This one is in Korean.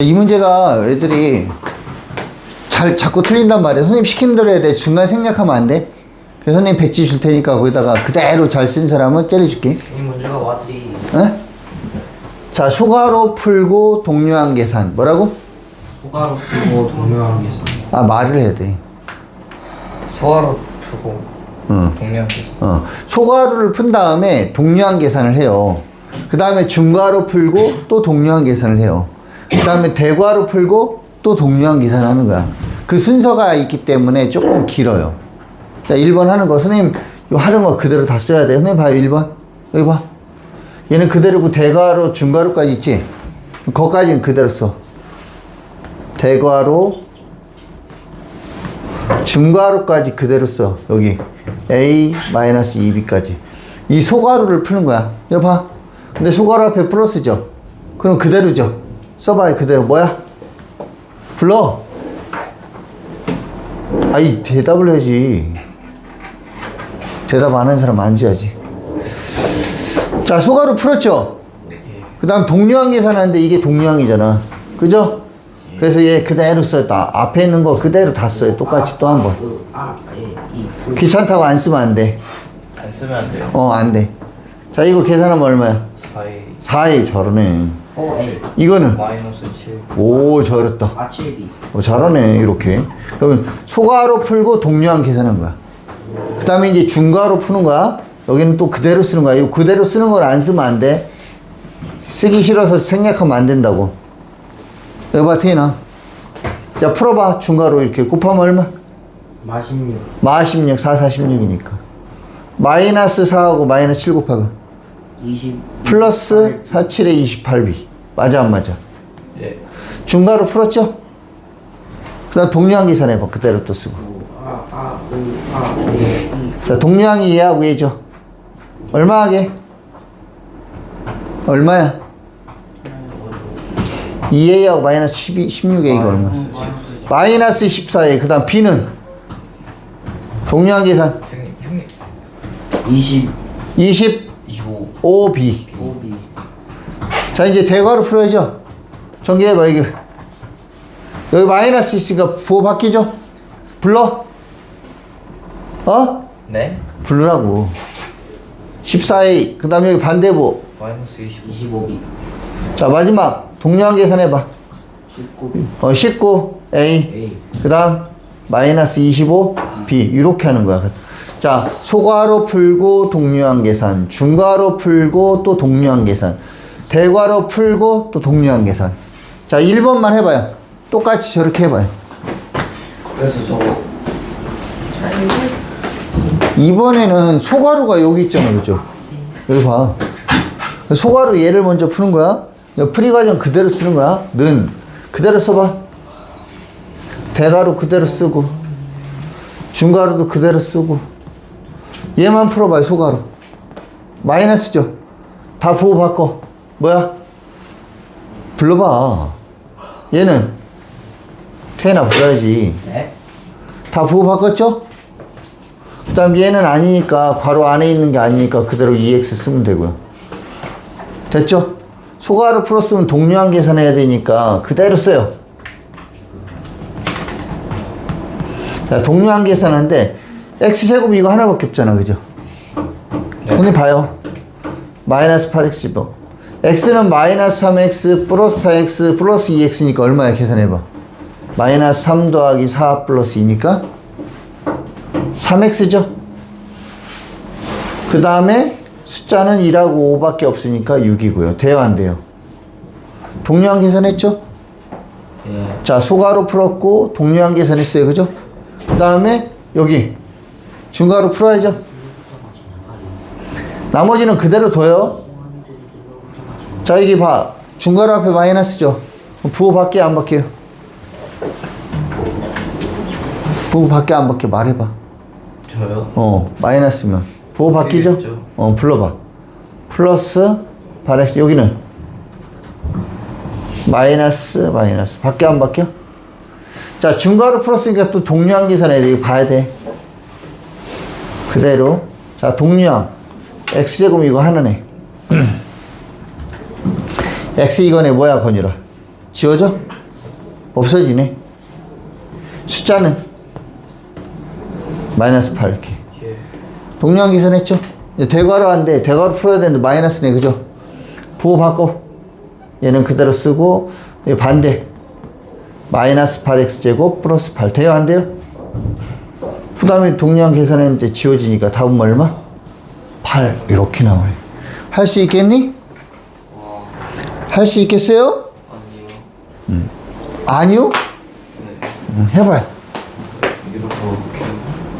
이 문제가 애들이 잘 자꾸 틀린단 말이야. 선생님 시키는 대로 해야 돼. 중간 생략하면 안 돼. 그래서 선생님 백지 줄 테니까 거기다가 그대로 잘 쓴 사람은 때려줄게. 이 문제가 와들이 어? 자, 소가로 풀고 동료한 계산. 뭐라고? 소가로 풀고 동료한 계산 아, 말을 해야 돼. 소가로 풀고 어. 동료한 계산 어. 소가루를 푼 다음에 동료한 계산을 해요. 그 다음에 중가로 풀고 또 동료한 계산을 해요. 그 다음에 대과로 풀고 또 동료한 계산을 하는 거야. 그 순서가 있기 때문에 조금 길어요. 자, 1번 하는 거. 선생님, 요 하던 거 그대로 다 써야 돼. 선생님 봐요, 1번. 여기 봐. 얘는 그대로고 대과로 중가로까지 있지? 거기까지는 그대로 써. 대과로 중괄호까지 그대로 써. 여기 a-2b까지. 이 소괄호를 푸는 거야. 여기 봐. 근데 소괄호 앞에 플러스죠. 그럼 그대로죠. 써봐요. 그대로. 뭐야? 불러. 아이 대답을 해야지. 대답 안 하는 사람 안 줘야지. 자, 소괄호 풀었죠? 그 다음 동료항 계산하는데 이게 동료항이잖아. 그죠? 그래서 얘 그대로 썼다. 앞에 있는 거 그대로 다 써요. 똑같이 또 한 번. 귀찮다고 안 쓰면 안 돼. 안 쓰면 안 돼요 어, 안 돼. 자, 이거 계산하면 얼마야? 4에 4에 저러네. 4A 이거는? 마이너스 7 오, 저랬다. 아 7B 어, 잘하네, 이렇게. 그러면 소가로 풀고 동료항 계산한 거야. 그 다음에 이제 중가로 푸는 거야. 여기는 또 그대로 쓰는 거야. 이거 그대로 쓰는 걸 안 쓰면 안 돼. 쓰기 싫어서 생략하면 안 된다고. 여기 봐, 태인아. 자, 풀어봐. 중가로 이렇게 곱하면 얼마? 마십육 마 16, 4, 46이니까. 마이너스 4하고 마이너스 7 곱하면. 20 플러스 4, 7에 28b. 맞아, 안 맞아? 예 중가로 풀었죠? 그 다음 동료항 계산해봐. 그대로 또 쓰고. 아아아에이 자, 동량이 얘하고 얘죠. 얼마 하게? 얼마야? 2a하고 마이너스 12, 16a가 얼마? 마이너스 14a. 그 다음 b는? 동량 계산. 형님 형님 20 25 25b. 5B 자, 이제 대괄호 풀어야죠. 전개해봐, 이거. 여기 마이너스 있으니까 부호 바뀌죠? 불러? 어? 네 부르라고. 14a. 그 다음에 여기 반대부. 마이너스 25 25B 자, 마지막. 동량 계산해봐. 19 어, 19a. A 그 다음, 마이너스 25b. 이렇게 하는 거야. 자, 소괄호 풀고 동류항 계산. 중괄호 풀고 또 동류항 계산. 대괄호 풀고 또 동류항 계산. 자, 1번만 해봐요. 똑같이 저렇게 해봐요. 그래서 저거 2번에는 소괄호가 여기 있잖아. 그죠? 여기 봐. 소괄호 얘를 먼저 푸는 거야. 풀이 과정 그대로 쓰는 거야. 는. 그대로 써봐. 대괄호 그대로 쓰고. 중괄호도 그대로 쓰고. 얘만 풀어봐요. 소괄호. 마이너스죠. 다 부호 바꿔. 뭐야? 불러봐. 얘는 태나 불러야지. 네다 부호 바꿨죠? 그 다음 얘는 아니니까 괄호 안에 있는 게 아니니까 그대로 EX 쓰면 되고요. 됐죠? 소괄호 풀었으면 동료항 계산해야 되니까 그대로 써요. 자, 동료항 계산하는데 X제곱 이거 하나밖에 없잖아. 그죠? 형님 봐요. 마이너스 8X 뭐. X는 마이너스 3X 플러스 4X 플러스 2X니까 얼마야 계산해봐. 마이너스 3 더하기 4 플러스 2니까 3x죠. 그 다음에 숫자는 2하고 5밖에 없으니까 6이고요. 돼요, 안 돼요? 동료항 계산했죠? 예 자, 소가로 풀었고 동료항 계산했어요. 그죠? 그 다음에 여기 중가로 풀어야죠. 나머지는 그대로 둬요. 자, 여기 봐. 중가로 앞에 마이너스죠. 부호 밖에 안 밖에요? 부호 밖에 안 밖에 말해봐. 저요 어, 마이너스면 부호 바뀌죠? 바뀌겠죠. 어, 불러봐. 플러스 바렉스 여기는 마이너스 마이너스 밖에 안 바뀌어? 자, 중괄호 풀었으니까 또 동류항 계산해야 돼. 이거 봐야 돼. 그대로. 자, 동류항. x제곱 이거 하나네. x 이거네 뭐야, 건이라? 지워져? 없어지네. 숫자는 마이너스 8 이렇게. 예. 동량 계산했죠? 이제 대괄호 한데 대괄호 풀어야 되는데 마이너스네 그죠? 부호 바꿔. 얘는 그대로 쓰고 얘 반대. 마이너스 8x제곱 플러스 8 돼요 안 돼요? 그 다음에 동량 계산했는데 지워지니까 답은 얼마? 8 이렇게 나오네. 할수 있겠니? 와. 할수 있겠어요? 아니요. 아니요? 네. 음, 해봐요.